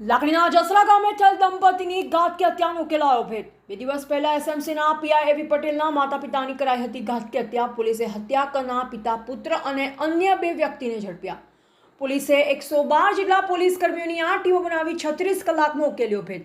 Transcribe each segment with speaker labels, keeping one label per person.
Speaker 1: લાકડીના જસરા ગામે થયેલ દંપતીની ઘાતકી હત્યાનો ઉકેલાયો ભેદ. બે દિવસ પહેલા એસએમસીના પીઆઈ એવી પટેલના માતા પિતાની કરાઈ હતી ઘાતકી હત્યા. પોલીસે હત્યા કરનાર પિતા, પુત્ર અને અન્ય બે વ્યક્તિને ઝડપ્યા. પોલીસે એકસો બાર જેટલા પોલીસ કર્મીઓની આ ટીમો બનાવી છત્રીસ કલાકમાં ઉકેલ્યો ભેદ.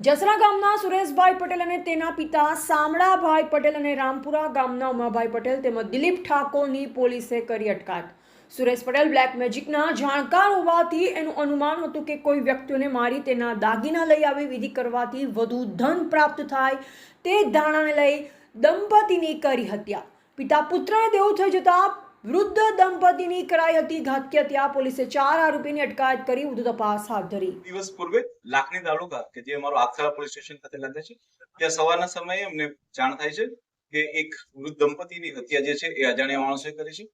Speaker 1: જસરા ગામના સુરેશભાઈ પટેલ અને તેના પિતા સામળાભાઈ પટેલ અને રામપુરા ગામના ઉમાભાઈ પટેલ તેમજ દિલીપ ઠાકોરની પોલીસે કરી અટકાયત. સુરેશ પટેલ બ્લેક મેજિકના જાણકાર હોવાથી એનું અનુમાન હતું કે કોઈ વ્યક્તિઓને મારી તેના દાગીના લઈ આવી, વિધિ કરવાથી વધુ ધન પ્રાપ્ત થાય તે ધારણાને લઈ દંપતીની કરી હત્યા. પિતા પુત્રને દેવું થઈ જતા વૃદ્ધ દંપતીની કરાઈ હતી ઘાતકી હત્યા. પોલીસે ચાર આરોપીની અટકાયત કરી વધુ તપાસ હાથ ધરી.
Speaker 2: દિવસ પૂર્વે લાખણી તાલુકા કે જે અમારો આખરા પોલીસ સ્ટેશન ખાતે લાગે છે, ત્યાં સવારના સમયે અમને જાણ થાય છે કે એક વૃદ્ધ દંપતીની હત્યા જે છે એ અજાણ્યા માણસોએ કરી છે.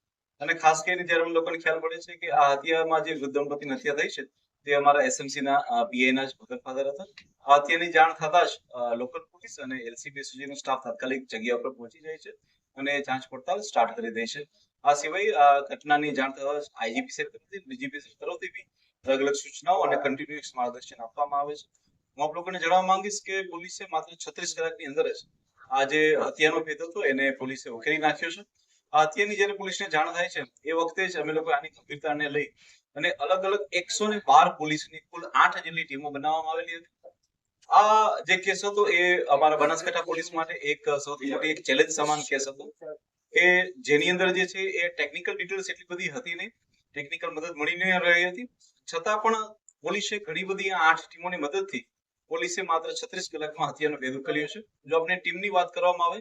Speaker 2: અને ખાસ કરીને જ્યારે અમને લોકોને ખ્યાલ પડે છે કે આ હત્યામાં જે વૃદ્ધ દંપતીની હત્યા થઈ છે, તે અમારા એસએમસી ના પીઆઈ ના જ ભગત ફાધર હતા. આ હત્યાની જાણ થતા જ લોકલ પોલીસ અને એલસીબીએસજી નો સ્ટાફ તાત્કાલિક જગ્યા પર પહોંચી જાય છે અને જાંચ પડતાલ સ્ટાર્ટ કરી દે છે. આ સિવાય આ ઘટનાની જાણ થતા આઈજીપી સાહેબ તરફથી ડીજીપી સાહેબ તરફથી બી અલગ અલગ સૂચનાઓ અને કન્ટિન્યુઅસ માર્ગદર્શન આપવામાં આવે છે. હું આપ લોકોને જણાવવા માંગીશ કે પોલીસે માત્ર છત્રીસ કલાકની અંદર જ આ જે હત્યાનો ભેદ હતો, એને પોલીસે ઉકેલી નાખ્યો છે. આ હત્યાની પોલીસને જાણ થાય છે, એ વખતે જ અમે લોકો આની ગંભીરતાને લઈ અને અલગ અલગ એકસો ને બાર પોલીસની કુલ આઠ જેટલી ટીમો બનાવવામાં આવેલી હતી. આ જે કેસ હતો, એ અમારા બનાસકાંઠા પોલીસ માટે એક સૌથી મોટી એક ચેલેન્જ સમાન કેસ હતો કે જેની અંદર જે છે, એ ટેકનિકલ ડિટેલ્સ એટલી બધી હતી નહીં, ટેકનિકલ મદદ મળી ન રહી હતી. છતાં પણ પોલીસે ઘણી બધી આ આઠ ટીમોની મદદથી પોલીસે માત્ર છત્રીસ કલાકમાં હત્યાનો ભેદ ઉકેલ્યો છે. જો આપણે ટીમની વાત કરવામાં આવે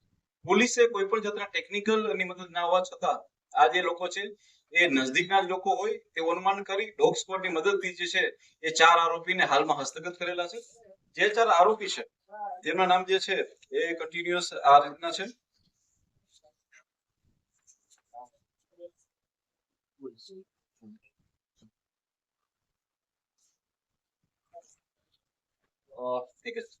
Speaker 2: પોલીસે કોઈ પણ જાતના ટેકનિકલની મદદ ના હોવા છતાં આ જે લોકો છે, એ નજદીકના જ લોકો હોય તેવું અનુમાન કરી ડોગ સ્ક્વોડની મદદથી જે છે, એ ચાર આરોપીને હાલમાં હસ્તગત કરેલા છે જે ચાર આરોપી છે, તેમના નામ જે છે, એ કન્ટિન્યુઅસ આ રીતના છે ઠીક છે.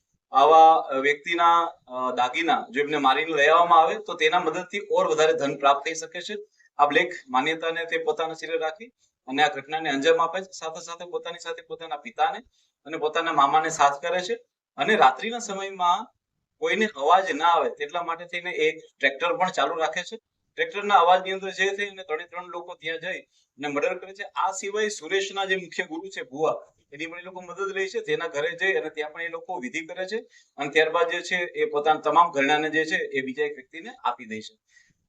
Speaker 2: આવા વ્યક્તિના દાગીના જો એમને મારીને લઈ આવવામાં આવે, તો તેના મદદથી ઓર વધારે ધન પ્રાપ્ત થઈ શકે છે. આ બ્લેક માન્યતાને તે પોતાના શિરે રાખી અને આ ઘટનાને અંજામ આપે છે. સાથે સાથે પોતાની સાથે પોતાના પિતાને અને પોતાના મામાને સાથ કરે છે. અને રાત્રિના સમયમાં કોઈને અવાજ ના આવે, તેટલા માટે થઈને એક ટ્રેક્ટર પણ ચાલુ રાખે છે. ટ્રેક્ટરના અવાજની અંદર જે થઈને ત્રણે ત્રણ લોકો ત્યાં જઈ અને મર્ડર કરે છે. આ સિવાય સુરેશના જે મુખ્ય ગુરુ છે ભુવા એની પણ એ લોકો મદદ લે છે તેના ઘરે જઈ અને ત્યાં પણ એ લોકો વિધિ કરે છે અને ત્યારબાદ જે છે એ પોતાના તમામ ઘરણાને જે છે એ બીજા એક વ્યક્તિને આપી દે છે.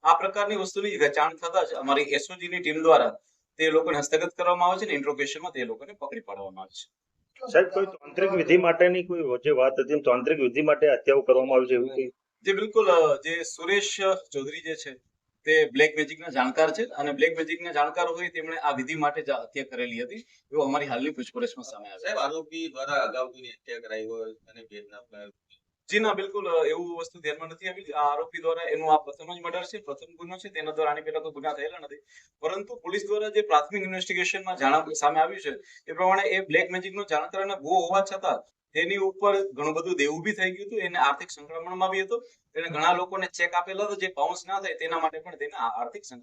Speaker 2: આ પ્રકારની વસ્તુની વેચાણ થતા જ અમારી એસઓજી ની ટીમ દ્વારા તે લોકોને હસ્તગત કરવામાં આવે છે અને ઇન્ટ્રોગેશનમાં તે લોકોને પકડી પાડવામાં આવે છે.
Speaker 3: સાહેબ કોઈ તાંત્રિક વિધિ માટેની કોઈ જે વાત હતી તાંત્રિક વિધિ માટે હત્યાઓ કરવામાં આવી છે એવું
Speaker 2: જે બિલકુલ જે સુરેશ ચૌધરી જે છે તે બ્લેક મેજિકના જાણકાર છે અને બ્લેક મેજિકના જાણકાર હોય તેમણે આ વિધિ માટે જ હત્યા કરેલી હતી એવું અમારી હાલની પૂછપરછમાં સામે આવે
Speaker 4: સાહેબ આરોપી દ્વારા અગાઉ હત્યા કરાઈ હોય અને ભેદના
Speaker 2: જી ના બિલકુલ એવું વસ્તુ ધ્યાનમાં નથી આવી. આ આરોપી દ્વારા એનું આ પ્રથમ જ મર્ડર છે પ્રથમ ગુનો છે તેના દ્વારા આની પહેલા તો ગુના થયેલા નથી. પરંતુ પોલીસ દ્વારા જે પ્રાથમિક ઇન્વેસ્ટિગેશનમાં જાણ સામે આવ્યું છે એ પ્રમાણે એ બ્લેક મેજિકનો જાણકાર અને ભૂવો હોવા છતાં તેની ઉપર ઘણું બધું દેવું બી થઈ ગયું હતું, એને આર્થિક સંક્રમણમાં બી હતો, તેને ઘણા લોકોને ચેક આપેલો હતો, જે બાઉન્સ ના થાય તેના માટે પણ તેને આર્થિક સંકળામણ